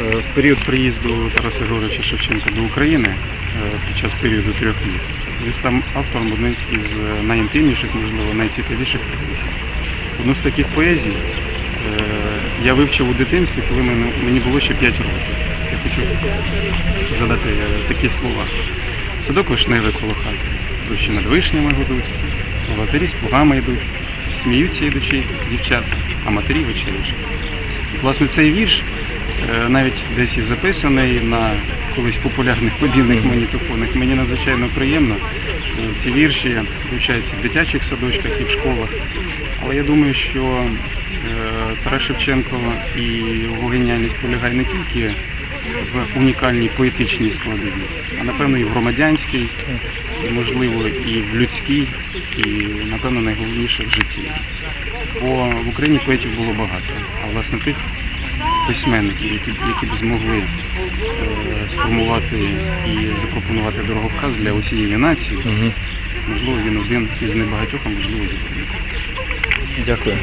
в період приїзду Тараса Григоровича Шевченка до України е, під час періоду трьох літ він став автором одних із е, найінтимніших, можливо, найцікавіших поезій. Одну з таких поезій е, я вивчив у дитинстві, коли мені- було ще 5 років. Я хочу задати е, такі слова. Садок вишневий коло хати, ручі над вишнями гудуть, волотарі з плугами йдуть, сміються йдучи дівчата, а матері вечерять. Власне, цей вірш е, навіть десь і записаний на колись популярних подібних магнітофонах. Мені надзвичайно приємно. Ці вірші вивчаються в дитячих садочках і в школах. Але я думаю, що е, Тарас Шевченко і його геніальність полягає не тільки в унікальній поетичній складові, а напевно і в громадянській, і можливо і в людській, і напевно найголовніше в житті. Бо в Україні поетів було багато, а власне тих письменників, які, які б змогли е, сформувати і запропонувати дороговказ для усієї нації, Угу. можливо, він один із небагатьох, а можливо. Дякую.